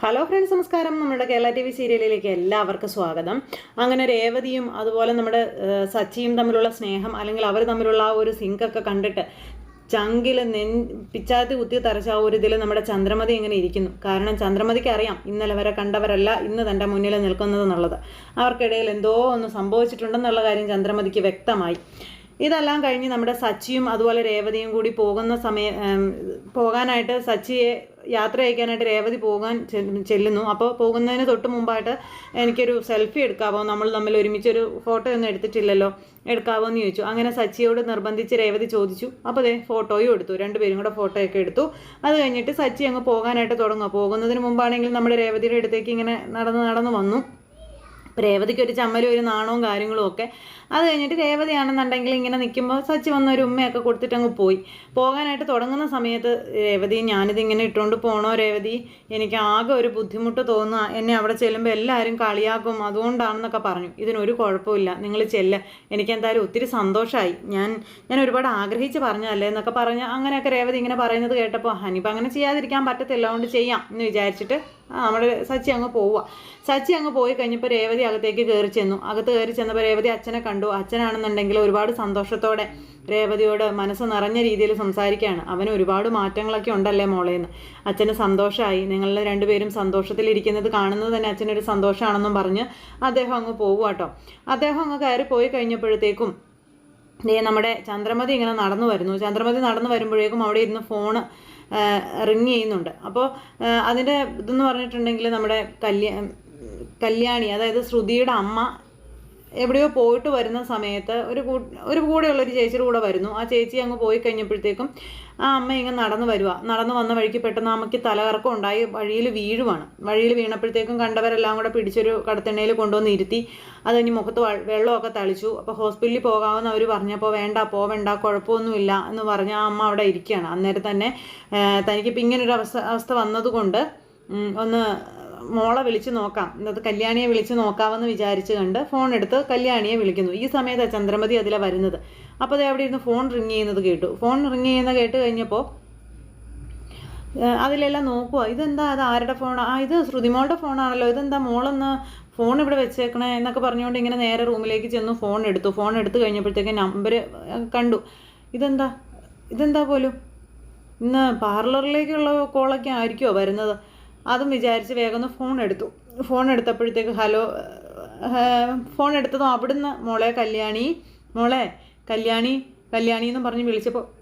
Hello friends നമസ്കാരം. നമ്മുടെ Kerala T V സീരിയലിലേക്ക് എല്ലാവർക്കും സ്വാഗതം. അങ്ങനെ രേവതിയും അതുപോലെ നമ്മുടെ സച്ചിയും തമ്മിലുള്ള സ്നേഹം അല്ലെങ്കിൽ അവർ തമ്മിലുള്ള ആ ഒരു സിങ്കൊക്കെ കണ്ടിട്ട് ചങ്കിൽ നെ പിച്ചാത്തി കുത്തി തറച്ച ആ ഒരു ഇതിൽ നമ്മുടെ ചന്ദ്രമതി ഇങ്ങനെ ഇരിക്കുന്നു. കാരണം ചന്ദ്രമതിക്ക് അറിയാം ഇന്നലെ വരെ കണ്ടവരല്ല ഇന്ന് തന്റെ മുന്നിൽ നിൽക്കുന്നത് എന്നുള്ളത്. അവർക്കിടയിൽ എന്തോ ഒന്ന് സംഭവിച്ചിട്ടുണ്ടെന്നുള്ള കാര്യം ചന്ദ്രമതിക്ക് വ്യക്തമായി. ഇതെല്ലാം കഴിഞ്ഞ് നമ്മുടെ സച്ചിയും അതുപോലെ രേവതിയും കൂടി പോകുന്ന സമയ പോകാനായിട്ട് സച്ചിയെ യാത്ര അയക്കാനായിട്ട് രേവതി പോകാൻ ചെല്ലുന്നു. അപ്പോൾ പോകുന്നതിന് തൊട്ട് മുമ്പായിട്ട് എനിക്കൊരു സെൽഫി എടുക്കാവോ? നമ്മൾ തമ്മിൽ ഒരുമിച്ചൊരു ഫോട്ടോ ഒന്നും എടുത്തിട്ടില്ലല്ലോ. എടുക്കാവോ എന്ന് ചോദിച്ചു. അങ്ങനെ സച്ചിയോട് നിർബന്ധിച്ച് രേവതി ചോദിച്ചു. അപ്പോൾ ദേ ഫോട്ടോയും എടുത്തു. രണ്ടുപേരും കൂടെ ഫോട്ടോയൊക്കെ എടുത്തു. അത് കഴിഞ്ഞിട്ട് സച്ചി അങ്ങ് പോകാനായിട്ട് തുടങ്ങുക പോകുന്നതിന് മുമ്പാണെങ്കിൽ നമ്മുടെ രേവതിയുടെ അടുത്തേക്ക് ഇങ്ങനെ നടന്ന് നടന്ന് വന്നു. രേവതിക്ക് ഒരു ചമ്മലും ഒരു നാണവും കാര്യങ്ങളും ഒക്കെ. അത് കഴിഞ്ഞിട്ട് രേവതിയാണെന്നുണ്ടെങ്കിൽ ഇങ്ങനെ നിൽക്കുമ്പോൾ സച്ചി വന്ന ഒരു ഉമ്മയൊക്കെ കൊടുത്തിട്ട് അങ്ങ് പോയി. പോകാനായിട്ട് തുടങ്ങുന്ന സമയത്ത് രേവതി ഞാനിത് ഇങ്ങനെ ഇട്ടുകൊണ്ട് പോകണോ രേവതി? എനിക്ക് ആകെ ഒരു ബുദ്ധിമുട്ട് തോന്നുക എന്നെ അവിടെ ചെല്ലുമ്പോൾ എല്ലാവരും കളിയാക്കും. അതുകൊണ്ടാണെന്നൊക്കെ പറഞ്ഞു. ഇതിനൊരു കുഴപ്പമില്ല നിങ്ങൾ ചെല്ല. എനിക്ക് എന്തായാലും ഒത്തിരി സന്തോഷമായി ഞാൻ ഞാൻ ഒരുപാട് ആഗ്രഹിച്ച് പറഞ്ഞതല്ലേ? എന്നൊക്കെ പറഞ്ഞ് അങ്ങനെയൊക്കെ രേവതി ഇങ്ങനെ പറയുന്നത് കേട്ടപ്പോൾ ഹനിപ്പം അങ്ങനെ ചെയ്യാതിരിക്കാൻ പറ്റത്തില്ല. അതുകൊണ്ട് ചെയ്യാം. എന്ന് വിചാരിച്ചിട്ട് ആ നമ്മുടെ സച്ചി അങ്ങ് പോവുക സച്ചി അങ്ങ് പോയി കഴിഞ്ഞപ്പോൾ രേവതി അകത്തേക്ക് കയറി ചെന്നു. അകത്ത് കയറി ചെന്നപ്പോൾ രേവതി അച്ഛനെ കണ്ടു. അച്ഛനാണെന്നുണ്ടെങ്കിൽ ഒരുപാട് സന്തോഷത്തോടെ രേവതിയോട് മനസ്സ് നിറഞ്ഞ രീതിയിൽ സംസാരിക്കുകയാണ്. അവന് ഒരുപാട് മാറ്റങ്ങളൊക്കെ ഉണ്ടല്ലേ മോളേന്ന്. അച്ഛന് സന്തോഷമായി നിങ്ങൾ രണ്ടുപേരും സന്തോഷത്തിലിരിക്കുന്നത് കാണുന്നത് തന്നെ അച്ഛനൊരു സന്തോഷമാണെന്നും പറഞ്ഞ് അദ്ദേഹം അങ്ങ് പോവുക അദ്ദേഹം അങ്ങ് കയറി പോയി കഴിഞ്ഞപ്പോഴത്തേക്കും നമ്മുടെ ചന്ദ്രമതി ഇങ്ങനെ നടന്നു വരുന്നു. ചന്ദ്രമതി നടന്നു വരുമ്പോഴേക്കും അവിടെ ഇരുന്ന് ഫോണ് റിങ് ചെയ്യുന്നുണ്ട്. അപ്പോൾ അതിന്റെ ഇതെന്ന് പറഞ്ഞിട്ടുണ്ടെങ്കിൽ നമ്മുടെ കല്യാ കല്യാണി അതായത് ശ്രുതിയുടെ അമ്മ എവിടെയോ പോയിട്ട് വരുന്ന സമയത്ത് ഒരു കൂ ഒരു കൂടെയുള്ളൊരു ചേച്ചിയുടെ കൂടെ വരുന്നു. ആ ചേച്ചി അങ്ങ് പോയി കഴിഞ്ഞപ്പോഴത്തേക്കും ആ അമ്മ ഇങ്ങനെ നടന്നു വരുക നടന്നു വന്ന വഴിക്ക് പെട്ടെന്ന് അമ്മയ്ക്ക് തലകറക്കം ഉണ്ടായി. വഴിയിൽ വീഴുവാണ്. വഴിയിൽ വീണപ്പോഴത്തേക്കും കണ്ടവരെല്ലാം കൂടെ പിടിച്ചൊരു കടത്തെണ്ണയിൽ കൊണ്ടുവന്ന് ഇരുത്തി അത് കഴിഞ്ഞ് മുഖത്ത് വെള്ളമൊക്കെ തളിച്ചു. അപ്പോൾ ഹോസ്പിറ്റലിൽ പോകാമെന്ന് അവർ പറഞ്ഞപ്പോൾ വേണ്ട പോവേണ്ട കുഴപ്പമൊന്നുമില്ല എന്ന് പറഞ്ഞ് ആ അമ്മ അവിടെ ഇരിക്കുകയാണ്. അന്നേരം തന്നെ തനിക്കിപ്പോൾ ഇങ്ങനൊരു അവസ്ഥ അവസ്ഥ വന്നതുകൊണ്ട് ഒന്ന് മോളെ വിളിച്ച് നോക്കാം. എന്നത് കല്യാണിയെ വിളിച്ച് നോക്കാമെന്ന് വിചാരിച്ച് കണ്ട് ഫോൺ എടുത്ത് കല്യാണിയെ വിളിക്കുന്നു. ഈ സമയത്താണ് ചന്ദ്രമതി അതിലെ വരുന്നത്. അപ്പോൾ അത് അവിടെ ഇരുന്ന് ഫോൺ റിങ് ചെയ്യുന്നത് കേട്ടു. ഫോൺ റിങ് ചെയ്യുന്നത് കേട്ട് കഴിഞ്ഞപ്പോൾ അതിലെല്ലാം നോക്കുക ഇതെന്താ? അത് ആരുടെ ഫോൺ ആ? ഇത് ശ്രുതിമോളുടെ ഫോണാണല്ലോ ഇതെന്താ മോളൊന്ന് ഫോൺ ഇവിടെ വെച്ചേക്കണേ എന്നൊക്കെ പറഞ്ഞുകൊണ്ട് ഇങ്ങനെ നേരെ റൂമിലേക്ക് ചെന്ന് ഫോൺ എടുത്തു. ഫോൺ എടുത്തു കഴിഞ്ഞപ്പോഴത്തേക്ക് നമ്പർ കണ്ടു. ഇതെന്താ? ഇതെന്താ പോലും? ഇന്ന് പാർലറിലേക്കുള്ള കോളൊക്കെ ആയിരിക്കുമോ വരുന്നത്. അതും വിചാരിച്ച് വേഗം ഒന്ന് ഫോൺ എടുത്തു. ഫോൺ എടുത്തപ്പോഴത്തേക്ക് ഹലോ ഫോൺ എടുത്തതും? അവിടുന്ന് മോളെ കല്യാണി മോളെ കല്യാണി കല്യാണി എന്ന് പറഞ്ഞ് വിളിച്ചപ്പോൾ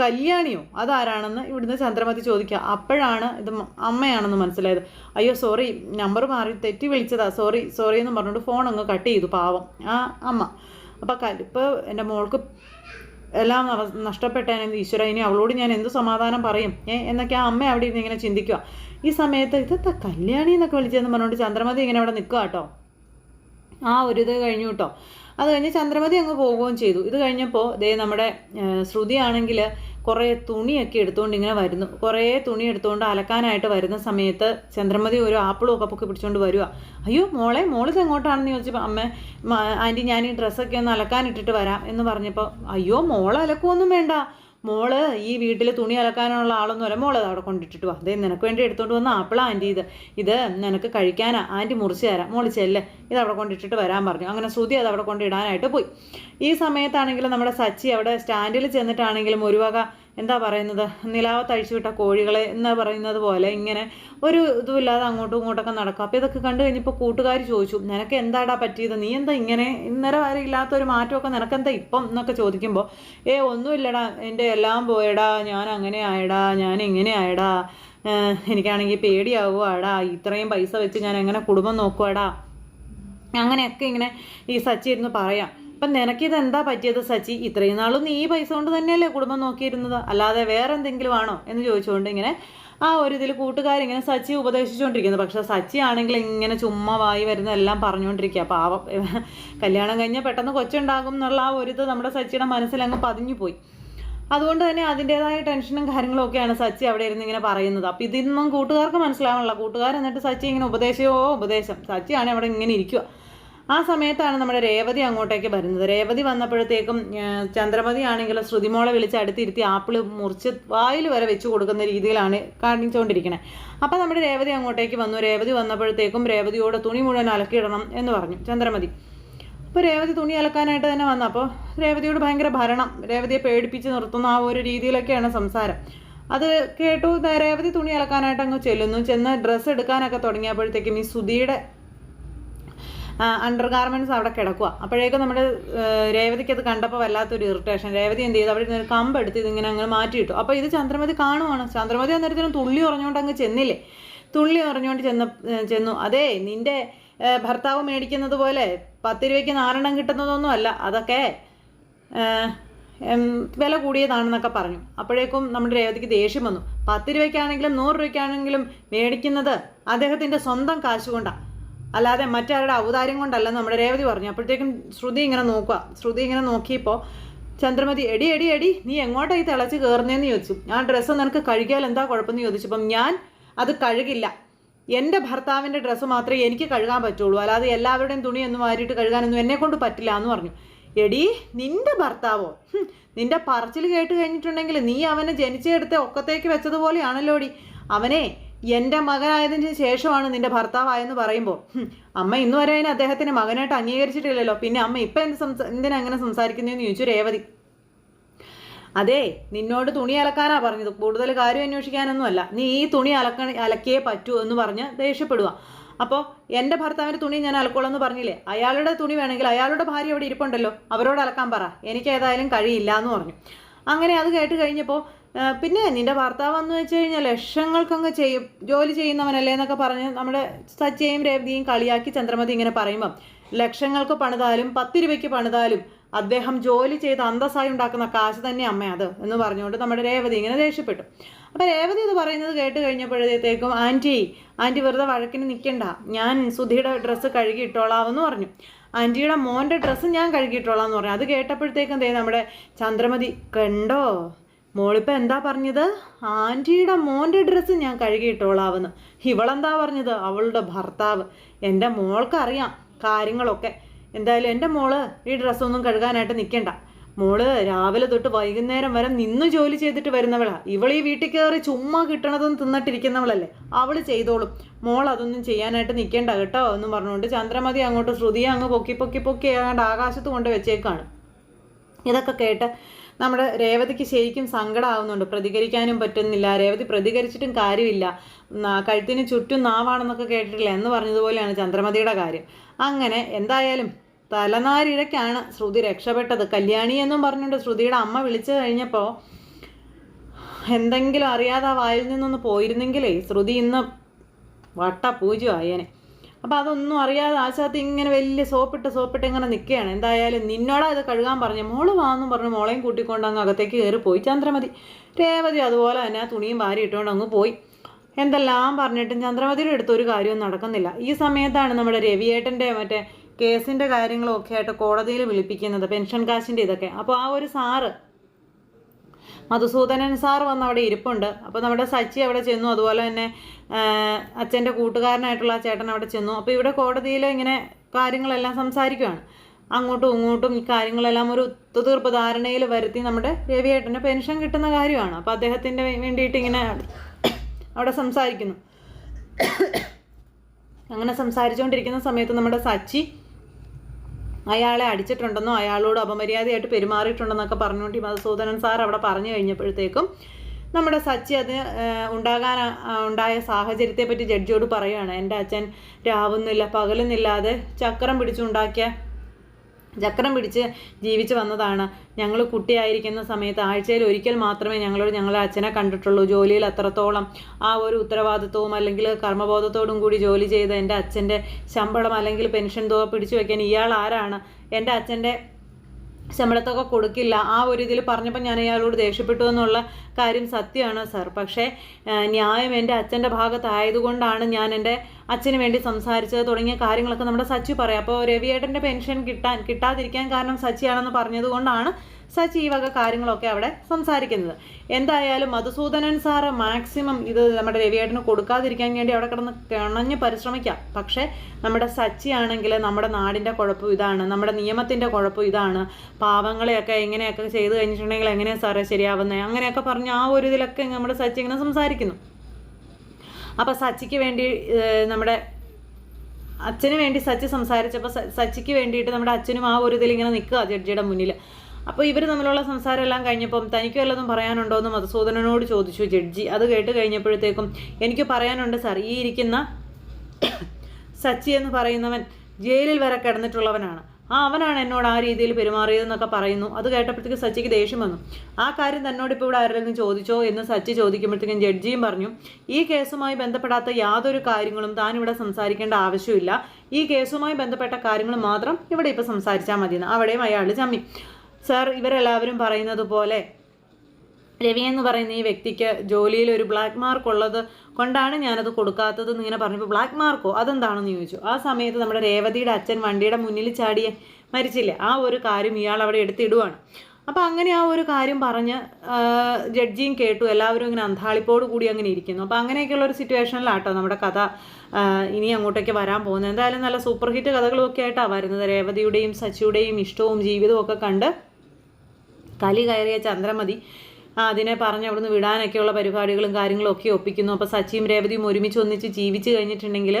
കല്യാണിയോ? അതാരാണെന്ന് ഇവിടുന്ന് ചന്ദ്രമതി ചോദിക്കുക അപ്പോഴാണ് ഇത് അമ്മയാണെന്ന് മനസ്സിലായത്. അയ്യോ സോറി നമ്പർ മാറി തെറ്റി വിളിച്ചതാ. സോറി സോറി എന്ന് പറഞ്ഞുകൊണ്ട് ഫോൺ അങ്ങ് കട്ട് ചെയ്തു പാവം. ആ അമ്മ. അപ്പോൾ ഇപ്പോൾ എന്റെ മോൾക്ക് എല്ലാം അവ- ഈശ്വര ഇനി അവളോട് ഞാൻ എന്ത് സമാധാനം പറയും? എന്നൊക്കെ ആ അമ്മ അവിടെ ഇരുന്ന് ഇങ്ങനെ ചിന്തിക്കുക ഈ സമയത്ത് ഇതെന്താ കല്യാണി എന്നൊക്കെ വിളിച്ചതെന്ന് പറഞ്ഞുകൊണ്ട് ചന്ദ്രമതി ഇങ്ങനെ അവിടെ നിൽക്കുക കേട്ടോ. ആ ഒരു ഇത് കഴിഞ്ഞു കേട്ടോ. അത് കഴിഞ്ഞ് ചന്ദ്രമതി അങ്ങ് പോവുകയും ചെയ്തു. ഇത് കഴിഞ്ഞപ്പോൾ ദേ നമ്മുടെ ശ്രുതി ആണെങ്കിൽ കുറേ തുണിയൊക്കെ എടുത്തുകൊണ്ട് ഇങ്ങനെ വരുന്നു. കുറേ തുണി എടുത്തുകൊണ്ട് അലക്കാനായിട്ട് വരുന്ന സമയത്ത് ചന്ദ്രമതി ഒരു ആപ്പിളും ഒക്കെ പൊക്കി പിടിച്ചുകൊണ്ട് വരിക അയ്യോ മോളെ മോളിത് എങ്ങോട്ടാണെന്ന് ചോദിച്ചപ്പോൾ അമ്മ ആന്റി ഞാൻ ഈ ഡ്രസ്സൊക്കെ ഒന്ന് അലക്കാനിട്ടിട്ട് വരാം എന്ന് പറഞ്ഞപ്പോൾ അയ്യോ മോളെ അലക്കുമൊന്നും വേണ്ട. മോൾ ഈ വീട്ടിൽ തുണി അലക്കാനുള്ള ആളൊന്നുമല്ല മോൾ മോളത് അവിടെ കൊണ്ടിട്ടിട്ട് വാ. അതേ നിനക്ക് വേണ്ടി എടുത്തുകൊണ്ട് വന്ന ആപ്പിളാ ആന്റി ഇത്. ഇത് നിനക്ക് കഴിക്കാനാ. ആന്റി മുറിച്ച് തരാം. മോൾ ചെല്ല്. ഇത് അവിടെ കൊണ്ടിട്ടിട്ട് വരാൻ പറഞ്ഞു. അങ്ങനെ ശ്രുതി അത് അവിടെ കൊണ്ടിടാനായിട്ട് പോയി. ഈ സമയത്താണെങ്കിലും നമ്മുടെ സച്ചി അവിടെ സ്റ്റാൻഡിൽ ചെന്നിട്ടാണെങ്കിലും ഒരു വക എന്താ പറയുന്നത്? നിലാവത്ത് അഴിച്ചുവിട്ട കോഴികളെ എന്ന് പറയുന്നത് പോലെ ഇങ്ങനെ ഒരു ഇതുമില്ലാതെ അങ്ങോട്ടും ഇങ്ങോട്ടൊക്കെ നടക്കും. അപ്പോൾ ഇതൊക്കെ കണ്ടു കഴിഞ്ഞപ്പോൾ കൂട്ടുകാർ ചോദിച്ചു നിനക്ക് എന്താടാ പറ്റിയത്? നീ എന്താ ഇങ്ങനെ ഇന്നലെ വരെ ഇല്ലാത്ത ഒരു മാറ്റമൊക്കെ നിനക്കെന്താ ഇപ്പം? എന്നൊക്കെ ചോദിക്കുമ്പോൾ ഏ ഒന്നുമില്ലടാ എന്റെ എല്ലാം പോയടാ ഞാൻ അങ്ങനെ ആയടാ ഞാൻ ഇങ്ങനെ ആയടാ എനിക്കാണെങ്കിൽ പേടിയാവുകടാ ഇത്രയും പൈസ വെച്ച് ഞാൻ എങ്ങനെ കുടുംബം നോക്കുവാടാ? അങ്ങനെയൊക്കെ ഇങ്ങനെ ഈ സച്ചി ഇരുന്ന് പറയാം. അപ്പം നിനക്കിത് എന്താ പറ്റിയത് സച്ചി? ഇത്രയും നാളും നീ ഈ പൈസ കൊണ്ട് തന്നെയല്ലേ കുടുംബം നോക്കിയിരുന്നത്? അല്ലാതെ വേറെ എന്തെങ്കിലും ആണോ? എന്ന് ചോദിച്ചുകൊണ്ട് ഇങ്ങനെ ആ ഒരു ഇതിൽ കൂട്ടുകാരിങ്ങനെ സച്ചി ഉപദേശിച്ചുകൊണ്ടിരിക്കുന്നത് പക്ഷെ സച്ചി ആണെങ്കിൽ ഇങ്ങനെ ചുമ്മാ വായി വരുന്നതെല്ലാം പറഞ്ഞുകൊണ്ടിരിക്കുക. പാവം കല്യാണം കഴിഞ്ഞാൽ പെട്ടെന്ന് കൊച്ചുണ്ടാകും എന്നുള്ള ആ ഒരു ഇത് നമ്മുടെ സച്ചിയുടെ മനസ്സിലങ്ങ് പതിഞ്ഞു പോയി. അതുകൊണ്ട് തന്നെ അതിന്റെതായ ടെൻഷനും കാര്യങ്ങളും ഒക്കെയാണ് സച്ചി അവിടെ ഇരുന്ന് ഇങ്ങനെ പറയുന്നത്. അപ്പോൾ ഇതൊന്നും കൂട്ടുകാർക്ക് മനസ്സിലാവണില്ല കൂട്ടുകാർ എന്നിട്ട് സച്ചി ഇങ്ങനെ ഉപദേശമോ ഉപദേശം. സച്ചിയാണ് അവിടെ ഇങ്ങനെ ഇരിക്കുക. ആ സമയത്താണ് നമ്മുടെ രേവതി അങ്ങോട്ടേക്ക് വരുന്നത്. രേവതി വന്നപ്പോഴത്തേക്കും ചന്ദ്രമതി ആണെങ്കിൽ ശ്രുതിമോളെ വിളിച്ച് അടുത്തിരുത്തി ആപ്പിൾ മുറിച്ച് വായിൽ വരെ വെച്ച് കൊടുക്കുന്ന രീതിയിലാണ് കാണിച്ചുകൊണ്ടിരിക്കുന്നത് അപ്പോൾ നമ്മുടെ രേവതി അങ്ങോട്ടേക്ക് വന്നു. രേവതി വന്നപ്പോഴത്തേക്കും രേവതിയോട് തുണി മുഴുവൻ അലക്കിയിടണം എന്ന് പറഞ്ഞു ചന്ദ്രമതി. അപ്പോൾ രേവതി തുണി അലക്കാനായിട്ട് തന്നെ വന്നു. അപ്പോൾ രേവതിയോട് ഭയങ്കര ഭരണം. രേവതിയെ പേടിപ്പിച്ച് നിർത്തുന്ന ആ ഒരു രീതിയിലൊക്കെയാണ് സംസാരം. അത് കേട്ടു രേവതി തുണി അലക്കാനായിട്ട് അങ്ങ് ചെല്ലുന്നു. ചെന്ന് ഡ്രസ്സ് എടുക്കാനൊക്കെ തുടങ്ങിയപ്പോഴത്തേക്കും ഈ സുധിയുടെ അണ്ടർ ഗാർമെന്റ്സ് അവിടെ കിടക്കുക അപ്പോഴേക്കും നമ്മുടെ രേവതിക്ക് അത് കണ്ടപ്പോൾ വല്ലാത്തൊരു ഇറിറ്റേഷൻ രേവതി എന്ത് ചെയ്തു? അവിടെ നിന്ന് കമ്പ് എടുത്ത് ഇതിങ്ങനെ അങ്ങനെ മാറ്റിയിട്ടു. അപ്പോൾ ഇത് ചന്ദ്രമതി കാണുവാണ്. ചന്ദ്രമതി അന്നേരത്തിനും തുള്ളി ഉറഞ്ഞുകൊണ്ട് അങ്ങ് ചെന്നില്ലേ? തുള്ളി ഉറഞ്ഞുകൊണ്ട് ചെന്ന ചെന്നു. അതേ നിന്റെ ഭർത്താവ് മേടിക്കുന്നത് പോലെ പത്ത് രൂപയ്ക്ക് നാലെണ്ണം കിട്ടുന്നതൊന്നും അല്ല. അതൊക്കെ വില കൂടിയതാണെന്നൊക്കെ പറഞ്ഞു. അപ്പോഴേക്കും നമ്മുടെ രേവതിക്ക് ദേഷ്യം വന്നു. പത്ത് രൂപയ്ക്കാണെങ്കിലും നൂറ് രൂപയ്ക്കാണെങ്കിലും മേടിക്കുന്നത് അദ്ദേഹത്തിന്റെ സ്വന്തം കാശ് കൊണ്ടാണ് അല്ലാതെ മറ്റാരുടെ ഔദാര്യം കൊണ്ടല്ല നമ്മുടെ രേവതി പറഞ്ഞു. അപ്പോഴത്തേക്കും ശ്രുതി ഇങ്ങനെ നോക്കുക ശ്രുതി ഇങ്ങനെ നോക്കിയപ്പോൾ ചന്ദ്രമതി എടി എടി എടി നീ എങ്ങോട്ടായി തിളച്ച് കയറുന്നതെന്ന് ചോദിച്ചു. ആ ഡ്രസ്സ് നിനക്ക് കഴുകിയാൽ എന്താ കുഴപ്പമെന്ന് ചോദിച്ചപ്പം ഞാൻ അത് കഴുകില്ല. എന്റെ ഭർത്താവിന്റെ ഡ്രസ്സ് മാത്രമേ എനിക്ക് കഴുകാൻ പറ്റുള്ളൂ. അല്ലാതെ എല്ലാവരുടെയും തുണിയൊന്നും വാരിയിട്ട് കഴുകാനൊന്നും എന്നെ കൊണ്ട് പറ്റില്ല എന്ന് പറഞ്ഞു. എടി നിന്റെ ഭർത്താവോ? നിന്റെ പറച്ചിൽ കേട്ട് കഴിഞ്ഞിട്ടുണ്ടെങ്കിൽ നീ അവനെ ജനിച്ചെടുത്ത് ഒക്കത്തേക്ക് വെച്ചതുപോലെയാണല്ലോടി. അവനെ എന്റെ മകനായതിന് ശേഷമാണ് നിന്റെ ഭർത്താവായെന്ന് പറയുമ്പോൾ അമ്മ ഇന്ന് വരെ അതിന് അദ്ദേഹത്തിന് മകനായിട്ട് അംഗീകരിച്ചിട്ടില്ലല്ലോ. പിന്നെ അമ്മ ഇപ്പം എന്ത് സംസാ എന്തിനാ അങ്ങനെ സംസാരിക്കുന്നതെന്ന് ചോദിച്ചു രേവതി. അതെ നിന്നോട് തുണി അലക്കാനാ പറഞ്ഞത്. കൂടുതൽ കാര്യം അന്വേഷിക്കാനൊന്നും അല്ല നീ ഈ തുണി അലക്ക അലക്കിയേ പറ്റൂ എന്ന് പറഞ്ഞ് ദേഷ്യപ്പെടുക അപ്പോൾ എന്റെ ഭർത്താവിന്റെ തുണി ഞാൻ അലക്കോളാം എന്ന് പറഞ്ഞില്ലേ? അയാളുടെ തുണി വേണമെങ്കിൽ അയാളുടെ ഭാര്യ അവിടെ ഇരിപ്പുണ്ടല്ലോ. അവരോട് അലക്കാൻ പറ. എനിക്ക് ഏതായാലും കഴിയില്ല എന്ന് പറഞ്ഞു. അങ്ങനെ അത് കേട്ട് കഴിഞ്ഞപ്പോൾ പിന്നെ നിന്റെ ഭർത്താവ് എന്ന് വെച്ച് കഴിഞ്ഞാൽ ലക്ഷങ്ങൾക്കങ്ങ് ചെയ്യും ജോലി ചെയ്യുന്നവനല്ലേ എന്നൊക്കെ പറഞ്ഞ് നമ്മുടെ സച്ചയും രേവതിയും കളിയാക്കി ചന്ദ്രമതി ഇങ്ങനെ പറയുമ്പം ലക്ഷങ്ങൾക്ക് പണിതാലും പത്ത് രൂപയ്ക്ക് പണിതാലും അദ്ദേഹം ജോലി ചെയ്ത് അന്തസ്സായി ഉണ്ടാക്കുന്ന കാശ് തന്നെ അമ്മ അത് എന്ന് പറഞ്ഞുകൊണ്ട് നമ്മുടെ രേവതി ഇങ്ങനെ ദേഷ്യപ്പെട്ടു. അപ്പോൾ രേവതി ഇത് പറയുന്നത് കേട്ട് കഴിഞ്ഞപ്പോഴത്തേക്കും ആന്റി ആന്റി വെറുതെ വഴക്കിന് നിൽക്കണ്ട ഞാൻ സുധിയുടെ ഡ്രസ്സ് കഴുകി ഇട്ടോളാം എന്ന് പറഞ്ഞു. ആന്റിയുടെ മോന്റെ ഡ്രസ്സ് ഞാൻ കഴുകിയിട്ടോളാം എന്ന് പറഞ്ഞു. അത് കേട്ടപ്പോഴത്തേക്കും ദേ നമ്മുടെ ചന്ദ്രമതി കണ്ടോ മോളിപ്പോൾ എന്താ പറഞ്ഞത്? ആന്റിയുടെ മോന്റെ ഡ്രസ്സ് ഞാൻ കഴുകിയിട്ടോളാവെന്ന്. ഇവളെന്താ പറഞ്ഞത്? അവളുടെ ഭർത്താവ്. എന്റെ മോൾക്കറിയാം കാര്യങ്ങളൊക്കെ. എന്തായാലും എന്റെ മോൾ ഈ ഡ്രസ്സൊന്നും കഴുകാനായിട്ട് നിൽക്കണ്ട മോൾ രാവിലെ തൊട്ട് വൈകുന്നേരം വരെ നിന്ന് ജോലി ചെയ്തിട്ട് വരുന്നവളാണ് ഇവൾ ഈ വീട്ടിൽ കയറി ചുമ്മാ കിട്ടണതും തിന്നിട്ടിരിക്കുന്നവളല്ലേ? അവൾ ചെയ്തോളും. മോൾ അതൊന്നും ചെയ്യാനായിട്ട് നിൽക്കേണ്ട കേട്ടോ എന്ന് പറഞ്ഞുകൊണ്ട് ചന്ദ്രമതി അങ്ങോട്ട് ശ്രുതിയെ അങ്ങ് പൊക്കി പൊക്കി പൊക്കി ആകാശത്ത് കൊണ്ട് വെച്ചേക്കാണ്. ഇതൊക്കെ കേട്ട് നമ്മുടെ രേവതിക്ക് ശരിക്കും സങ്കടമാവുന്നുണ്ട് പ്രതികരിക്കാനും പറ്റുന്നില്ല. രേവതി പ്രതികരിച്ചിട്ടും കാര്യമില്ല. കഴുത്തിന് ചുറ്റും നാവാണെന്നൊക്കെ കേട്ടിട്ടില്ല. എന്ന് പറഞ്ഞതുപോലെയാണ് ചന്ദ്രമതിയുടെ കാര്യം. അങ്ങനെ എന്തായാലും തലനാരിഴയ്ക്കാണ് ശ്രുതി രക്ഷപ്പെട്ടത്. കല്യാണി എന്നും പറഞ്ഞുകൊണ്ട് ശ്രുതിയുടെ അമ്മ വിളിച്ചു കഴിഞ്ഞപ്പോൾ എന്തെങ്കിലും അറിയാതെ ആ വായിൽ നിന്നൊന്ന് പോയിരുന്നെങ്കിലേ ശ്രുതി ഇന്ന് വട്ട പൂജ ആയേനെ. അപ്പോൾ അതൊന്നും അറിയാതെ ആശാത്തി ഇങ്ങനെ വലിയ സോപ്പിട്ട് സോപ്പിട്ട് ഇങ്ങനെ നിൽക്കുകയാണ് എന്തായാലും നിന്നോടാ ഇത് കഴുകാൻ പറഞ്ഞു. മോൾ വാന്നും പറഞ്ഞു മോളെയും കൂട്ടിക്കൊണ്ട് അങ്ങ് അകത്തേക്ക് കയറി പോയി. ചന്ദ്രമതി. രേവതി അതുപോലെ തന്നെ ആ തുണിയും വാരി ഇട്ടുകൊണ്ട് അങ്ങ് പോയി. എന്തെല്ലാം പറഞ്ഞിട്ടും ചന്ദ്രമതിയുടെ അടുത്ത് ഒരു കാര്യവും നടക്കുന്നില്ല. ഈ സമയത്താണ് നമ്മുടെ രവിയേട്ടന്റെ മറ്റേ കേസിന്റെ കാര്യങ്ങളൊക്കെ ആയിട്ട് കോടതിയിൽ വിളിപ്പിക്കുന്നത്. പെൻഷൻ കാശിന്റെ ഇതൊക്കെ. അപ്പോൾ ആ ഒരു സാറ് മധുസൂദനൻ സാർ വന്ന് അവിടെ ഇരിപ്പുണ്ട്. അപ്പോൾ നമ്മുടെ സച്ചി അവിടെ ചെന്നു. അതുപോലെ തന്നെ അച്ഛന്റെ കൂട്ടുകാരനായിട്ടുള്ള ചേട്ടൻ അവിടെ ചെന്നു. അപ്പോൾ ഇവിടെ കോടതിയിൽ ഇങ്ങനെ കാര്യങ്ങളെല്ലാം സംസാരിക്കുകയാണ് അങ്ങോട്ടും ഇങ്ങോട്ടും ഈ കാര്യങ്ങളെല്ലാം ഒരു ഒത്തുതീർപ്പ് ധാരണയിൽ വരുത്തി നമ്മുടെ രവിയേട്ടന് പെൻഷൻ കിട്ടുന്ന കാര്യമാണ്. അപ്പോൾ അദ്ദേഹത്തിന്റെ വേണ്ടിയിട്ട് ഇങ്ങനെ അവിടെ സംസാരിക്കുന്നു. അങ്ങനെ സംസാരിച്ചുകൊണ്ടിരിക്കുന്ന സമയത്ത് നമ്മുടെ സച്ചി അയാളെ അടിച്ചിട്ടുണ്ടെന്നോ അയാളോട് അപമര്യാദയായിട്ട് പെരുമാറിയിട്ടുണ്ടെന്നൊക്കെ പറഞ്ഞുകൊണ്ട് ഈ മധുസൂദനൻ സാർ അവിടെ പറഞ്ഞു കഴിഞ്ഞപ്പോഴത്തേക്കും നമ്മുടെ സച്ചി അത് ഉണ്ടാകാൻ ഉണ്ടായ സാഹചര്യത്തെപ്പറ്റി ജഡ്ജിയോട് പറയുകയാണ്. എന്റെ അച്ഛൻ രാവുന്നില്ല പകലുന്നില്ലാതെ ചക്രം പിടിച്ചുണ്ടാക്കിയ ചക്രം പിടിച്ച് ജീവിച്ച് വന്നതാണ്. ഞങ്ങൾ കുട്ടിയായിരിക്കുന്ന സമയത്ത് ആഴ്ചയിൽ ഒരിക്കൽ മാത്രമേ ഞങ്ങളോട് ഞങ്ങളുടെ അച്ഛനെ കണ്ടിട്ടുള്ളൂ. ജോലിയിൽ അത്രത്തോളം ആ ഒരു ഉത്തരവാദിത്വവും അല്ലെങ്കിൽ കർമ്മബോധത്തോടും കൂടി ജോലി ചെയ്ത് എന്റെ അച്ഛന്റെ ശമ്പളം അല്ലെങ്കിൽ പെൻഷൻ തുക പിടിച്ചു വയ്ക്കാൻ ഇയാൾ ആരാണ്? എന്റെ അച്ഛന്റെ ശമ്പളത്തൊക്കെ കൊടുക്കില്ല. ആ ഒരു ഇതിൽ പറഞ്ഞപ്പോൾ ഞാൻ അയാളോട് ദേഷ്യപ്പെട്ടു എന്നുള്ള കാര്യം സത്യമാണ് സർ പക്ഷേ ന്യായം എന്റെ അച്ഛന്റെ ഭാഗത്തായതുകൊണ്ടാണ് ഞാൻ എന്റെ അച്ഛന് വേണ്ടി സംസാരിച്ചത് തുടങ്ങിയ കാര്യങ്ങളൊക്കെ നമ്മുടെ സച്ചി പറയാം. അപ്പോൾ രവിയേട്ടന്റെ പെൻഷൻ കിട്ടാൻ കിട്ടാതിരിക്കാൻ കാരണം സച്ചിയാണെന്ന് പറഞ്ഞതുകൊണ്ടാണ് സച്ചി ഈ വക കാര്യങ്ങളൊക്കെ അവിടെ സംസാരിക്കുന്നത്. എന്തായാലും മധുസൂദനൻ സാറ് മാക്സിമം ഇത് നമ്മുടെ രവിയേട്ടന് കൊടുക്കാതിരിക്കാൻ വേണ്ടി അവിടെ കിടന്ന് കിണഞ്ഞ് പരിശ്രമിക്കാം. പക്ഷേ നമ്മുടെ സച്ചി ആണെങ്കിൽ നമ്മുടെ നാടിന്റെ കുഴപ്പം ഇതാണ് നമ്മുടെ നിയമത്തിന്റെ കുഴപ്പം ഇതാണ്. പാവങ്ങളെയൊക്കെ എങ്ങനെയൊക്കെ ചെയ്തു കഴിഞ്ഞിട്ടുണ്ടെങ്കിൽ എങ്ങനെയാണ് സാറേ ശരിയാവുന്നത് അങ്ങനെയൊക്കെ പറഞ്ഞ് ആ ഒരു ഇതിലൊക്കെ നമ്മുടെ സച്ചി ഇങ്ങനെ സംസാരിക്കുന്നു. അപ്പോൾ സച്ചിക്ക് വേണ്ടി നമ്മുടെ അച്ഛന് വേണ്ടി സച്ചി സംസാരിച്ചപ്പോൾ സച്ചിക്ക് വേണ്ടിയിട്ട് നമ്മുടെ അച്ഛനും ആ ഒരു ഇതിൽ ഇങ്ങനെ നിൽക്കുക ജഡ്ജിയുടെ മുന്നിൽ അപ്പോൾ ഇവർ തമ്മിലുള്ള സംസാരം എല്ലാം കഴിഞ്ഞപ്പം തനിക്ക് വല്ലതും പറയാനുണ്ടോ എന്ന് മധുസൂദനനോട് ചോദിച്ചു ജഡ്ജി. അത് കേട്ട് കഴിഞ്ഞപ്പോഴത്തേക്കും എനിക്ക് പറയാനുണ്ട് സാർ. ഈ ഇരിക്കുന്ന സച്ചി എന്ന് പറയുന്നവൻ ജയിലിൽ വരെ കിടന്നിട്ടുള്ളവനാണ്. ആ അവനാണ് എന്നോട് ആ രീതിയിൽ പെരുമാറിയതെന്നൊക്കെ പറയുന്നു. അത് കേട്ടപ്പോഴത്തേക്ക് സച്ചിക്ക് ദേഷ്യം വന്നു. ആ കാര്യം തന്നോട് ഇപ്പോൾ ഇവിടെ ആരെങ്കിലും ചോദിച്ചോ എന്ന് സച്ചി ചോദിക്കുമ്പോഴത്തേക്കും ജഡ്ജിയും പറഞ്ഞു ഈ കേസുമായി ബന്ധപ്പെടാത്ത യാതൊരു കാര്യങ്ങളും താൻ ഇവിടെ സംസാരിക്കേണ്ട ആവശ്യമില്ല. ഈ കേസുമായി ബന്ധപ്പെട്ട കാര്യങ്ങൾ മാത്രം ഇവിടെ ഇപ്പോൾ സംസാരിച്ചാൽ മതിയെന്ന്. അവിടെയും അയാൾ ചമ്മി. സാർ ഇവരെല്ലാവരും പറയുന്നത് പോലെ രവി എന്ന് പറയുന്ന ഈ വ്യക്തിക്ക് ജോലിയിൽ ഒരു ബ്ലാക്ക് മാർക്ക് ഉള്ളത് കൊണ്ടാണ് ഞാനത് കൊടുക്കാത്തത് ഇങ്ങനെ പറഞ്ഞപ്പോൾ ബ്ലാക്ക് മാർക്കോ അതെന്താണെന്ന് ചോദിച്ചു. ആ സമയത്ത് നമ്മുടെ രേവതിയുടെ അച്ഛൻ വണ്ടിയുടെ മുന്നിൽ ചാടിയ മരിച്ചില്ലേ? ആ ഒരു കാര്യം ഇയാൾ അവിടെ എടുത്തിടുവാണ്. അപ്പോൾ അങ്ങനെ ആ ഒരു കാര്യം പറഞ്ഞ് ജഡ്ജിയും കേട്ടു. എല്ലാവരും ഇങ്ങനെ അന്താളിപ്പോട് കൂടി അങ്ങനെ ഇരിക്കുന്നു. അപ്പോൾ അങ്ങനെയൊക്കെയുള്ള ഒരു സിറ്റുവേഷനിലാട്ടോ നമ്മുടെ കഥ ഇനി അങ്ങോട്ടേക്ക് വരാൻ പോകുന്നത്. എന്തായാലും നല്ല സൂപ്പർ ഹിറ്റ് കഥകളൊക്കെ ആയിട്ടാണ് വരുന്നത്. രേവതിയുടെയും സച്ചിയുടെയും ഇഷ്ടവും ജീവിതവും ഒക്കെ കണ്ട് കലി കയറിയ ചന്ദ്രമതി ആ, അതിനെ പറഞ്ഞ് അവിടുന്ന് വിടാനൊക്കെയുള്ള പരിപാടികളും കാര്യങ്ങളും ഒക്കെ ഒപ്പിക്കുന്നു. അപ്പോൾ സച്ചിയും രേവതിയും ഒരുമിച്ച് ഒന്നിച്ച് ജീവിച്ച് കഴിഞ്ഞിട്ടുണ്ടെങ്കിൽ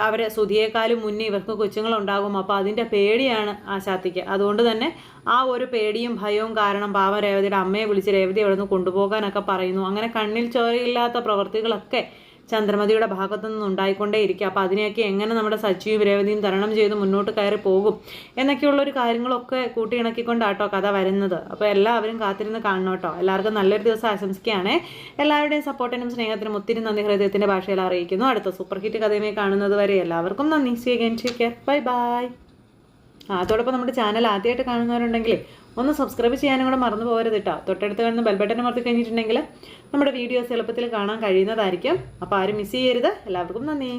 അവരെ സുധിയേക്കാളും മുന്നേ ഇവർക്ക് കൊച്ചുങ്ങളുണ്ടാകും. അപ്പോൾ അതിന്റെ പേടിയാണ് ആശാത്തിക്ക്. അതുകൊണ്ട് തന്നെ ആ ഒരു പേടിയും ഭയവും കാരണം പാവ രേവതിയുടെ അമ്മയെ വിളിച്ച് രേവതി അവിടെ നിന്ന് കൊണ്ടുപോകാനൊക്കെ പറയുന്നു. അങ്ങനെ കണ്ണിൽ ചോരയില്ലാത്ത പ്രവർത്തികളൊക്കെ ചന്ദ്രമതിയുടെ ഭാഗത്തു നിന്ന് ഉണ്ടായിക്കൊണ്ടേയിരിക്കുക അപ്പോൾ അതിനെയൊക്കെ എങ്ങനെ നമ്മുടെ സച്ചിയും രേവതിയും തരണം ചെയ്ത് മുന്നോട്ട് കയറി പോകും? എന്നൊക്കെയുള്ളൊരു കാര്യങ്ങളൊക്കെ കൂട്ടിയിണക്കിക്കൊണ്ടാട്ടോ കഥ വരുന്നത്. അപ്പോൾ എല്ലാവരും കാത്തിരുന്ന് കാണണം കേട്ടോ എല്ലാവർക്കും നല്ലൊരു ദിവസം ആശംസിക്കുകയാണ്. എല്ലാവരുടെയും സപ്പോർട്ടിനും സ്നേഹത്തിനും ഒത്തിരി നന്ദി. ഹൃദയത്തിന്റെ ഭാഷയിൽ അറിയിക്കുന്നു. അടുത്ത സൂപ്പർ ഹിറ്റ് കഥയുമായി കാണുന്നത് വരെ എല്ലാവർക്കും നന്ദി. സ്വീകരിച്ചേക്കെ ബൈ ബൈ അതോടൊപ്പം നമ്മുടെ ചാനൽ ആദ്യമായിട്ട് കാണുന്നവരുണ്ടെങ്കിൽ ഒന്ന് സബ്സ്ക്രൈബ് ചെയ്യാനും കൂടെ മറന്നു പോകരുത് കേട്ടോ തൊട്ടടുത്ത് കാണുന്ന ബെൽബട്ടൺ അമർത്തി കഴിഞ്ഞിട്ടുണ്ടെങ്കിൽ നമ്മുടെ വീഡിയോസ് എളുപ്പത്തിൽ കാണാൻ കഴിയുന്നതായിരിക്കും. അപ്പോൾ ആരും മിസ് ചെയ്യരുത്. എല്ലാവർക്കും നന്ദി.